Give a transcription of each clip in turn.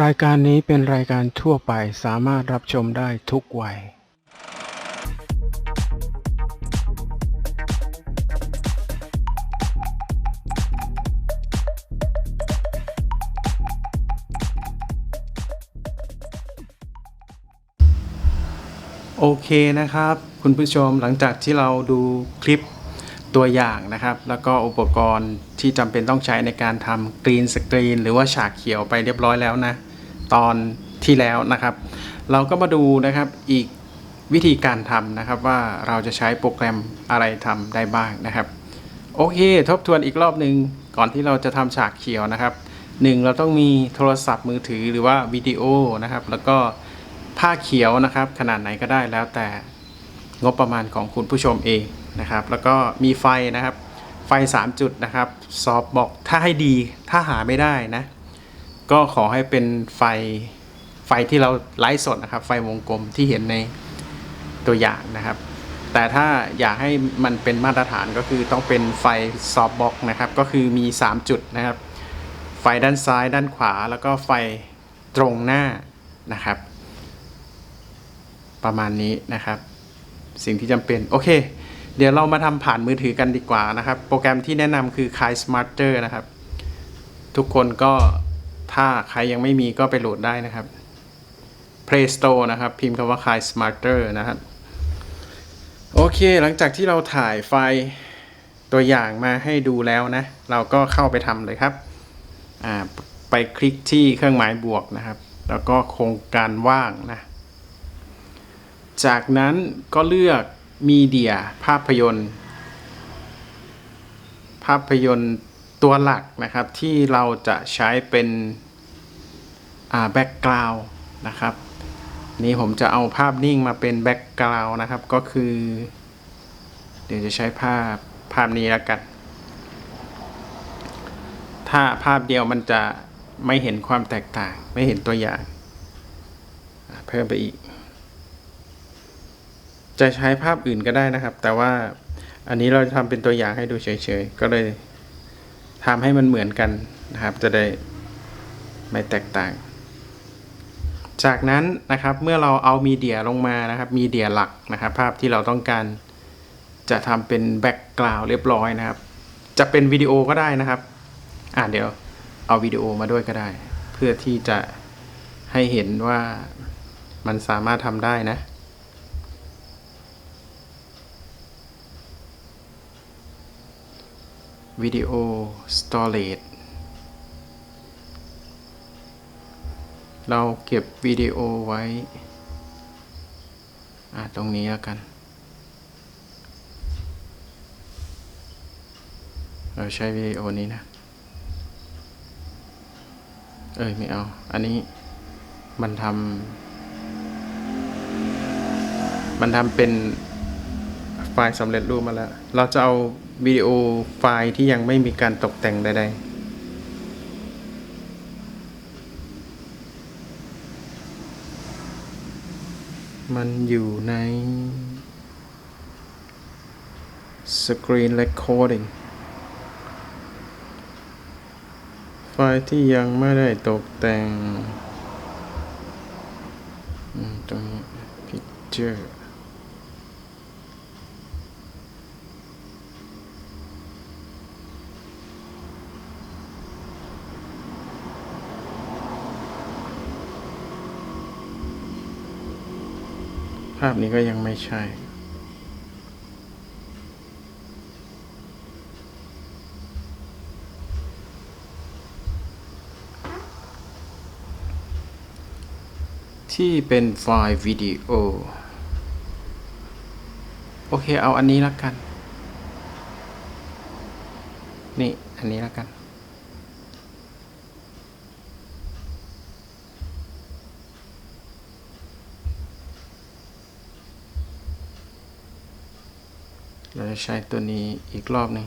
รายการนี้เป็นรายการทั่วไปสามารถรับชมได้ทุกวัย โอเคนะครับ คุณผู้ชมหลังจากที่เราดูคลิป ตัวอย่างนะครับ แล้วก็อุปกรณ์ที่จำเป็นต้องใช้ในการทำกรีนสกรีนหรือว่าฉากเขียวไปเรียบร้อยแล้วนะ ตอนที่แล้วนะครับ เราก็มาดูนะครับอีกวิธีการทำนะครับว่าเราจะใช้โปรแกรมอะไรทำได้บ้างนะครับ โอเค ทบทวนอีกรอบหนึ่งก่อนที่เราจะทำฉากเขียวนะครับหนึ่งเราต้องมีโทรศัพท์มือถือหรือว่าวิดีโอนะครับ แล้วก็ผ้าเขียวนะครับ ขนาดไหนก็ได้แล้วแต่งบประมาณของคุณผู้ชมเอง นะครับ แล้วก็มีไฟนะครับ ไฟ 3 จุดนะครับซอฟบอกถ้าให้ดีถ้าหาไม่ได้นะ ก็ขอให้เป็นไฟไฟที่เราไลฟ์สดนะครับ ไฟวงกลมที่เห็นในตัวอย่างนะครับ แต่ถ้าอยากให้มันเป็นมาตรฐานก็คือต้องเป็นไฟซอฟบ็อกนะครับ ก็คือมี 3 จุดนะครับ ไฟด้านซ้ายด้านขวา แล้วก็ไฟตรงหน้านะครับ ประมาณนี้นะครับ สิ่งที่จำเป็น โอเค เดี๋ยวเรามาทำผ่านมือถือกันดีกว่านะครับ โปรแกรมที่แนะนำคือ Kai Smarter นะครับ ทุกคนก็ถ้าใครยังไม่มีก็ไปโหลดได้นะครับ Play Store นะครับ พิมพ์คำว่า Kai Smarter นะครับ โอเค หลังจากที่เราถ่ายไฟล์ตัวอย่างมาให้ดูแล้วนะ เราก็เข้าไปทำเลยครับอ่าไปคลิกที่เครื่องหมายบวกนะครับ แล้วก็โครงการว่างนะ จากนั้นก็เลือก มีเดียภาพยนตร์ ภาพยนตร์ตัวหลักนะครับที่เราจะใช้เป็นแบ็กกราวน์นะครับนี่ผมจะเอาภาพนิ่งมาเป็นแบ็กกราวน์นะครับก็คือ เดี๋ยวจะใช้ภาพภาพนี้แล้วกัน ถ้าภาพเดียวมันจะไม่เห็นความแตกต่าง ไม่เห็นตัวอย่าง เพิ่มไปอีก จะใช้ภาพอื่นก็ได้นะครับ แต่ว่าอันนี้เราจะทำเป็นตัวอย่างให้ดูเฉยๆ ก็เลยทำให้มันเหมือนกันนะครับ จะได้ไม่แตกต่าง จากนั้นนะครับเมื่อเราเอามีเดียลงมานะครับ มีเดียหลักนะครับ ภาพที่เราต้องการจะทำเป็นแบ็กกราวด์เรียบร้อยนะครับ จะเป็นวิดีโอก็ได้นะครับ อ่าเดี๋ยวเอาวิดีโอมาด้วยก็ได้ เพื่อที่จะให้เห็นว่ามันสามารถทำได้นะ วิดีโอ storage เราเก็บวิดีโอไว้ ตรงนี้แล้วกัน เราใช้วิดีโอนี้นะ เอ้ย ไม่เอา อันนี้มันทำมันทำเป็นไฟล์สำเร็จรูปมาแล้ว เราจะเอา วิดีโอไฟล์ที่ยังไม่มีการตกแต่งใด ๆมันอยู่ใน Screen Recording ไฟล์ที่ยังไม่ได้ตกแต่งตรงนี้ Picture าพนี้ก็ยังไม่ใช่ ที่เป็นไฟล์วิดีโอ โอเคเอาอันนี้ละกัน นี่ อันนี้ละกัน เราจะใช้ตัวนี้อีกรอบหนึ่ง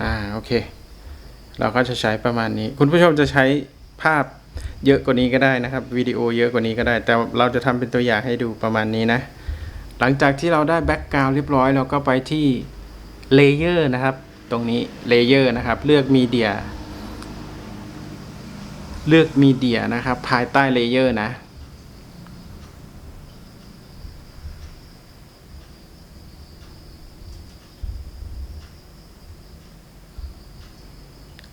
อ่าโอเค เราก็จะใช้ประมาณนี้ คุณผู้ชมจะใช้ภาพเยอะกว่านี้ก็ได้นะครับวิดีโอเยอะกว่านี้ก็ได้ แต่เราจะทำเป็นตัวอย่างให้ดูประมาณนี้นะ หลังจากที่เราได้แบ็กกราวด์เรียบร้อยเราก็ไปที่เลเยอร์นะครับ ตรงนี้เลเยอร์นะครับ เลือกมีเดียเลือกมีเดียนะครับ ภายใต้เลเยอร์นะ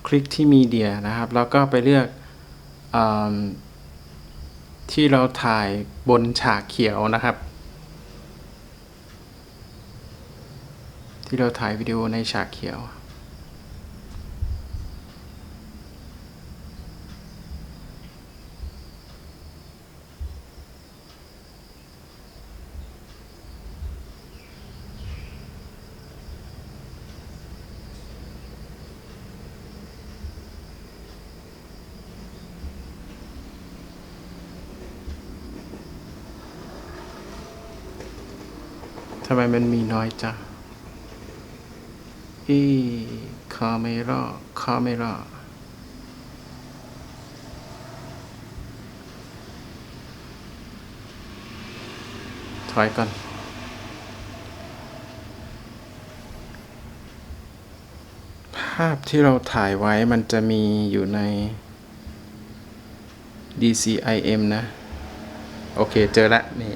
คลิกที่มีเดียนะครับ แล้วก็ไปเลือกอที่เราถ่ายบนฉากเขียวนะครับ ที่เราถ่ายวิดีโอในฉากเขียว ทำไมมันมีน้อยจัง อีคาเมราคาเมราถอยก่อนภาพที่เราถ่ายไว้มันจะมีอยู่ใน DCIM นะ โอเค เจอละนี่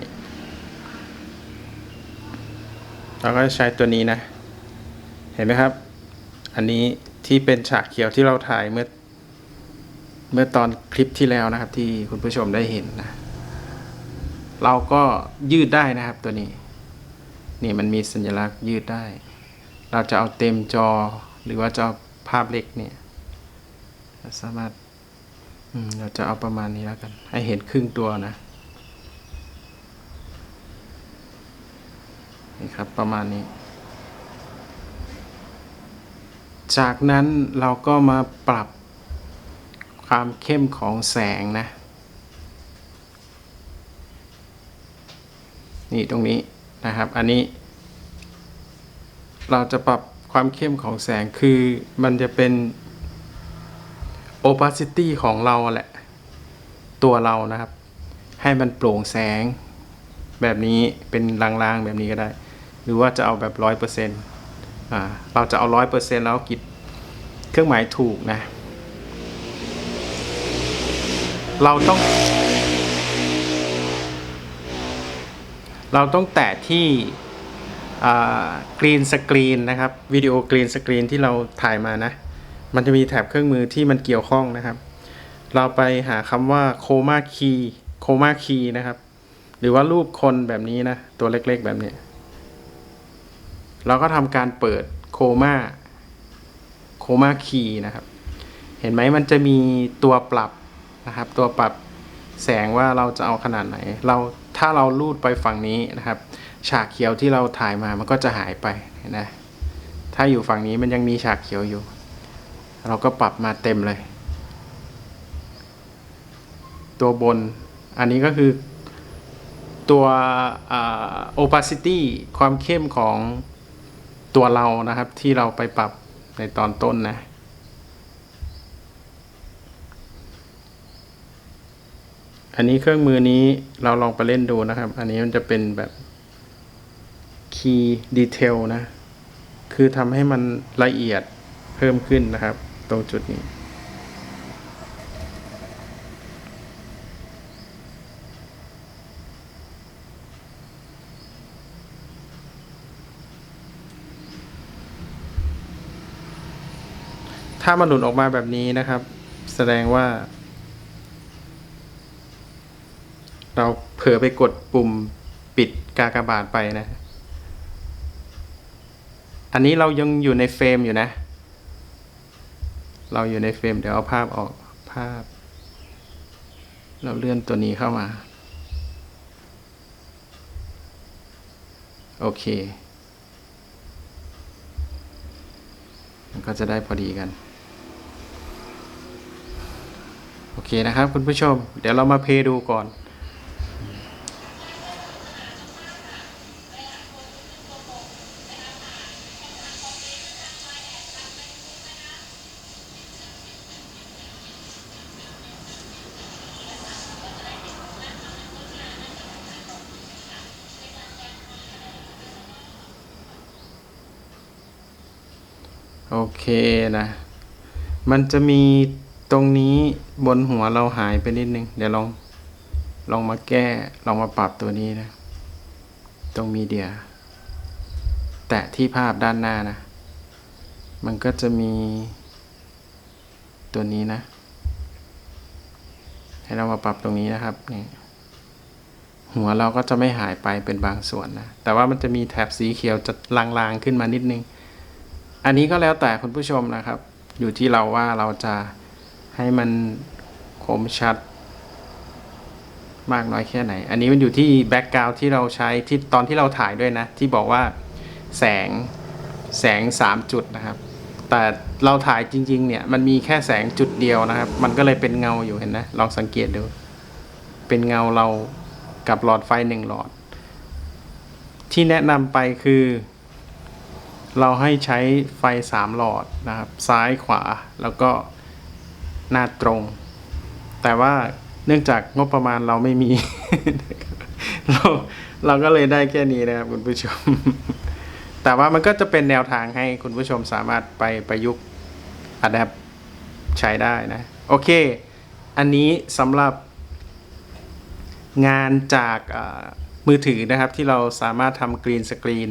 เราก็ใช้ตัวนี้นะ ห็นไหมครับ อันนี้ที่เป็นฉากเขียวที่เราถ่ายเมื่อ เมื่อตอนคลิปที่แล้วนะครับ ที่คุณผู้ชมได้เห็นนะ เราก็ยืดได้นะครับตัวนี้ นี่มันมีสัญลักษณ์ยืดได้ เราจะเอาเต็มจอหรือว่าจะเอาภาพเล็กเนี่ยเราสามารถเราจะเอาประมาณนี้แล้วกัน ให้เห็นครึ่งตัวนะนี่ครับประมาณนี้ จากนั้นเราก็มาปรับความเข้มของแสงนะ นี่ตรงนี้นะครับ อันนี้ เราจะปรับความเข้มของแสงคือมันจะเป็น opacity ของเราแหละ ตัวเรานะครับ ให้มันโปร่งแสงแบบนี้เป็นลางๆแบบนี้ก็ได้ หรือว่าจะเอาแบบร้อยเปอร์เซ็นต์ เราจะเอาร้อยเปอร์เซ็นต์แล้วกิดเครื่องหมายถูกนะ เราต้อง เราต้องแตะที่กรีนสกรีนนะครับวิดีโอกรีนสกรีนที่เราถ่ายมานะ มันจะมีแถบเครื่องมือที่มันเกี่ยวข้องนะครับ เราไปหาคำว่าโคมาคีโคมาคีนะครับ หรือว่ารูปคนแบบนี้นะ ตัวเล็กๆแบบนี้ เราก็ทำการเปิดโคมาโคมาคีนะครับ เห็นไหมมันจะมีตัวปรับนะครับ ตัวปรับแสงว่าเราจะเอาขนาดไหน เราถ้าเราลูดไปฝั่งนี้นะครับ ฉากเขียวที่เราถ่ายมามันก็จะหายไปนไหมถ้าอยู่ฝั่งนี้มันยังมีฉากเขียวอยู่ เราก็ปรับมาเต็มเลย ตัวบนอันนี้ก็คือตัวอ่า opacity ความเข้มของ ตัวเรานะครับที่เราไปปรับในตอนต้นนะ อันนี้เครื่องมือนี้เราลองไปเล่นดูนะครับ อันนี้มันจะเป็นแบบ key detail นะ คือทำให้มันละเอียดเพิ่มขึ้นนะครับ ตรงจุดนี้ ถ้ามันหลุดออกมาแบบนี้นะครับ แสดงว่า เราเผลอไปกดปุ่มปิดกากบาทไปนะ อันนี้เรายังอยู่ในเฟรมอยู่นะ เราอยู่ในเฟรม เดี๋ยวเอาภาพออกภาพ เราเลื่อนตัวนี้เข้ามา โอเคมันก็จะได้พอดีกัน โอเคนะครับคุณผู้ชม เดี๋ยวเรามาเพย์ดูก่อน โอเคนะ มันจะมี ตรงนี้บนหัวเราหายไปนิดนึง เดี๋ยวลองลองมาแก้ ลองมาปรับตัวนี้นะ ตรงมีเดีย แตะที่ภาพด้านหน้านะ มันก็จะมีตัวนี้นะ ให้เรามาปรับตรงนี้นะครับนี่หัวเราก็จะไม่หายไปเป็นบางส่วนนะ แต่ว่ามันจะมีแถบสีเขียวจะลางๆขึ้นมานิดนึง อันนี้ก็แล้วแต่คุณผู้ชมนะครับ อยู่ที่เราว่าเราจะ ให้มันคมชัด มากน้อยแค่ไหน อันนี้มันอยู่ที่แบ็กกราวที่เราใช้ที่ตอนที่เราถ่ายด้วยนะ ที่บอกว่าแสงแสง 3 จุดนะครับ แต่เราถ่ายจริง ๆ เนี่ย มันมีแค่แสงจุดเดียวนะครับ มันก็เลยเป็นเงาอยู่เห็นนะ ลองสังเกตดู เป็นเงาเรากับหลอดไฟหนึ่งหลอด ที่แนะนำไปคือ เราให้ใช้ไฟ 3 หลอดนะครับ ซ้ายขวาแล้วก็ หน้าตรง แต่ว่าเนื่องจากงบประมาณเราไม่มี เราเราก็เลยได้แค่นี้นะครับคุณผู้ชม แต่ว่ามันก็จะเป็นแนวทางให้คุณผู้ชมสามารถไปประยุกต์อัดแอปใช้ได้นะ โอเค อันนี้สำหรับงานจากมือถือนะครับที่เราสามารถทำกรีนสกรีน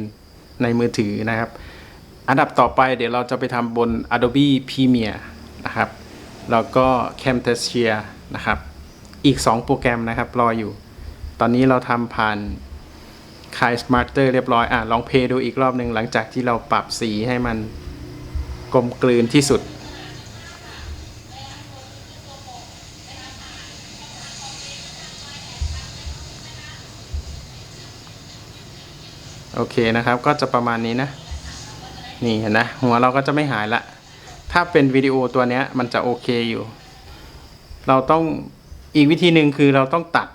ในมือถือนะครับ อันดับต่อไปเดี๋ยวเราจะไปทำบน Adobe Premiere นะครับ แล้วก็ Camtasia นะครับ อีก 2 โปรแกรมนะครับรออยู่ ตอนนี้เราทำผ่าน k a i Smarter เรียบร้อย อะ ลองเพย์ดูอีกรอบหนึ่งหลังจากที่เราปรับสีให้มันกลมกลืนที่สุด โอเคนะครับ ก็จะประมาณนี้นะ นี่เห็นนะ หัวเราก็จะไม่หายละ ถ้าเป็นวิดีโอตัวเนี้ยมันจะโอเคอยู่ เราต้องอีกวิธีหนึ่งคือเราต้องตัด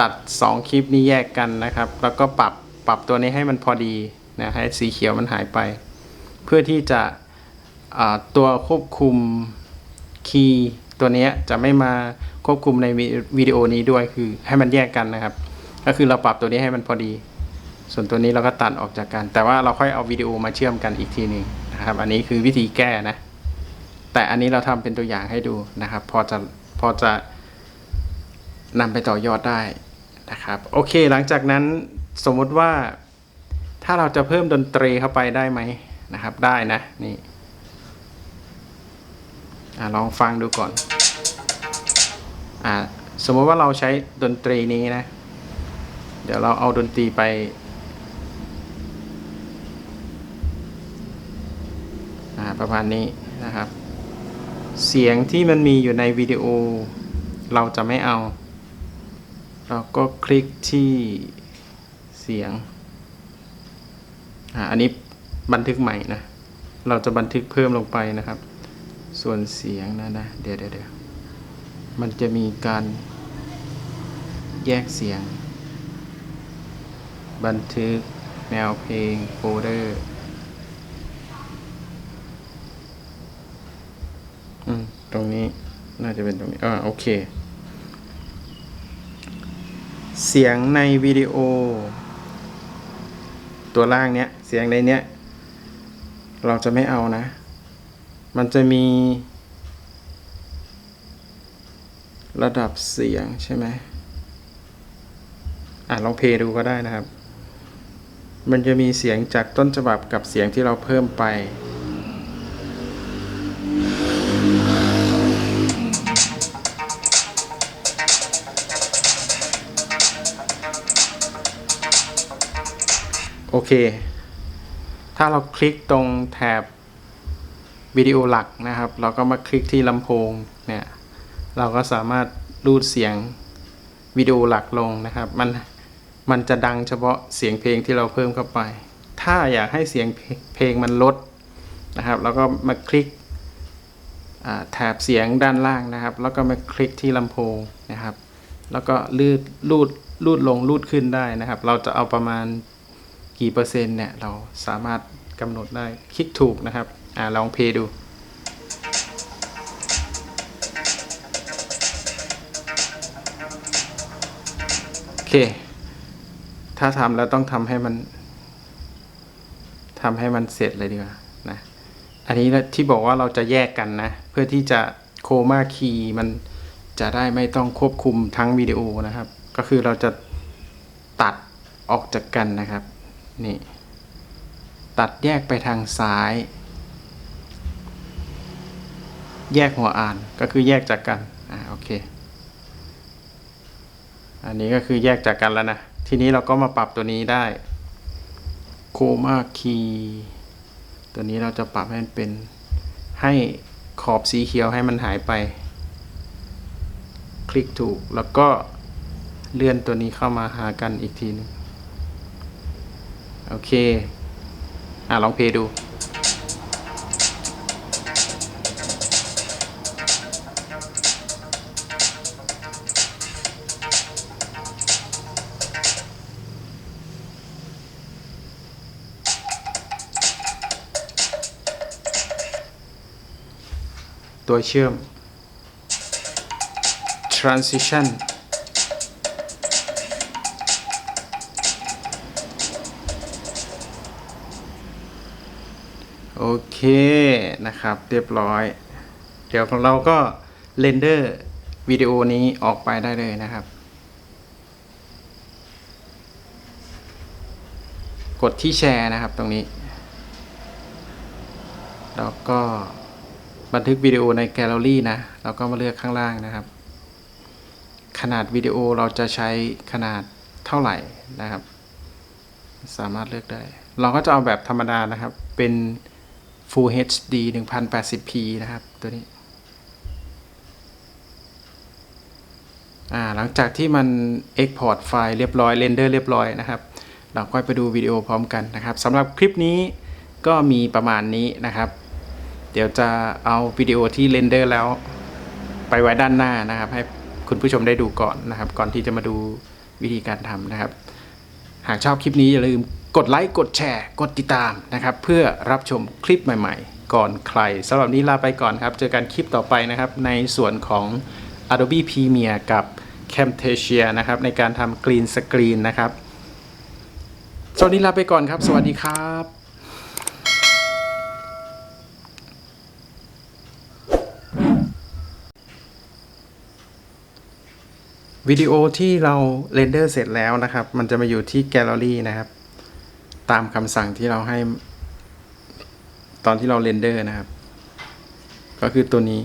ตัด 2 คลิปนี้แยกกันนะครับ แล้วก็ปรับปรับตัวนี้ให้มันพอดีนะให้สีเขียวมันหายไป เพื่อที่จะตัวควบคุมคีย์ตัวนี้จะไม่มาควบคุมในวิดีโอนี้ด้วยคือให้มันแยกกันนะครับ ก็คือเราปรับตัวนี้ให้มันพอดี ส่วนตัวนี้เราก็ตัดออกจากกัน แต่ว่าเราค่อยเอาวิดีโอมาเชื่อมกันอีกทีหนึ่ง นะครับ อันนี้คือวิธีแก้นะ แต่อันนี้เราทำเป็นตัวอย่างให้ดูนะครับ พอจะพอจะนำไปต่อยอดได้นะครับ โอเค หลังจากนั้นสมมุติว่าถ้าเราจะเพิ่มดนตรีเข้าไปได้ไหมนะครับ ได้นะนี่อลองฟังดูก่อนอสมมติว่าเราใช้ดนตรีนี้นะ เดี๋ยวเราเอาดนตรีไป อ่า ประมาณนี้นะครับ เสียงที่มันมีอยู่ในวิดีโอ เราจะไม่เอา เราก็คลิกที่เสียงอันนี้บันทึกใหม่นะ เราจะบันทึกเพิ่มลงไปนะครับ ส่วนเสียงนะนะ เดี๋ยวเดี๋ยวเดี๋ยวมันจะมีการแยกเสียง บันทึกแนวเพลงโฟลเดอร์ อืม ตรงนี้น่าจะเป็นตรงนี้อ่าโอเค เสียงในวิดีโอ ตัวล่างเนี้ย เสียงในเนี้ย เราจะไม่เอานะ มันจะมี ระดับเสียงใช่ไหมอะลองเพลย์ดูก็ได้นะครับ มันจะมีเสียงจากต้นฉบับกับเสียงที่เราเพิ่มไป โอเค ถ้าเราคลิกตรงแถบวิดีโอหลักนะครับ เราก็มาคลิกที่ลำโพงเนี่ย เราก็สามารถรูดเสียงวิดีโอหลักลงนะครับ มันมันจะดังเฉพาะเสียงเพลงที่เราเพิ่มเข้าไป ถ้าอยากให้เสียงเพลงมันลดนะครับแล้วก็มาคลิกแถบเสียงด้านล่างนะครับ แล้วก็มาคลิกที่ลำโพงนะครับ แล้วก็ลูดลูดลูดลงลูดขึ้นได้นะครับ เราจะเอาประมาณ กี่เปอร์เซ็นต์เนี่ยเราสามารถกำหนดได้คลิกถูกนะครับอ่าลองเพย์ดูโอเค ถ้าทำแล้วต้องทำให้มันทำให้มันเสร็จเลยดีกว่านะอันนี้ที่บอกว่าเราจะแยกกันนะ เพื่อที่จะโคมาคีย์มันจะได้ไม่ต้องควบคุมทั้งวิดีโอนะครับ ก็คือเราจะตัดออกจากกันนะครับ นี่ ตัดแยกไปทางซ้าย แยกหัวอ่านก็คือแยกจากกัน อ่าโอเค อันนี้ก็คือแยกจากกันแล้วนะ ทีนี้เราก็มาปรับตัวนี้ได้ โคมาคีตัวนี้เราจะปรับให้มันเป็นให้ขอบสีเขียวให้มันหายไป คลิกถูกแล้วก็เลื่อนตัวนี้เข้ามาหากันอีกทีหนึง โอเค อะ ลองเพลย์ดูตัวเชื่อม transition นะครับ เรียบร้อย เดี๋ยวของเราก็เรนเดอร์วิดีโอนี้ออกไปได้เลยนะครับ กดที่แชร์นะครับตรงนี้ แล้วก็บันทึกวิดีโอในแกลเลอรี่นะ เราก็มาเลือกข้างล่างนะครับ ขนาดวิดีโอเราจะใช้ขนาดเท่าไหร่นะครับ สามารถเลือกได้ เราก็จะเอาแบบธรรมดานะครับ เป็น Full HD 1080p นะครับ ตัวนี้ หลังจากที่มัน Export ไฟล์เรียบร้อยเรนเดอร์เรียบร้อยนะครับ เราก็ไปดูวิดีโอพร้อมกันนะครับสำหรับคลิปนี้ก็มีประมาณนี้นะครับ เดี๋ยวจะเอาวิดีโอที่เรนเดอร์แล้วไปไว้ด้านหน้านะครับ ให้คุณผู้ชมได้ดูก่อนนะครับ ก่อนที่จะมาดูวิธีการทำนะครับ หากชอบคลิปนี้อย่าลืม กดไลค์ กดแชร์ กดติดตามนะครับ เพื่อรับชมคลิปใหม่ๆ ก่อนใครสำหรับนี้ลาไปก่อนครับ เจอกันคลิปต่อไปนะครับ ในส่วนของ Adobe Premiere กับ Camtasia นะครับ ในการทำ Green Screen นะครับสวัสดีลาไปก่อนครับ สวัสดีครับวิดีโอที่เราเรนเดอร์เสร็จแล้วนะครับ มันจะมาอยู่ที่แกลเลอรี่นะครับ ตามคำสั่งที่เราให้ ตอนที่เราเรนเดอร์นะครับ ก็คือตัวนี้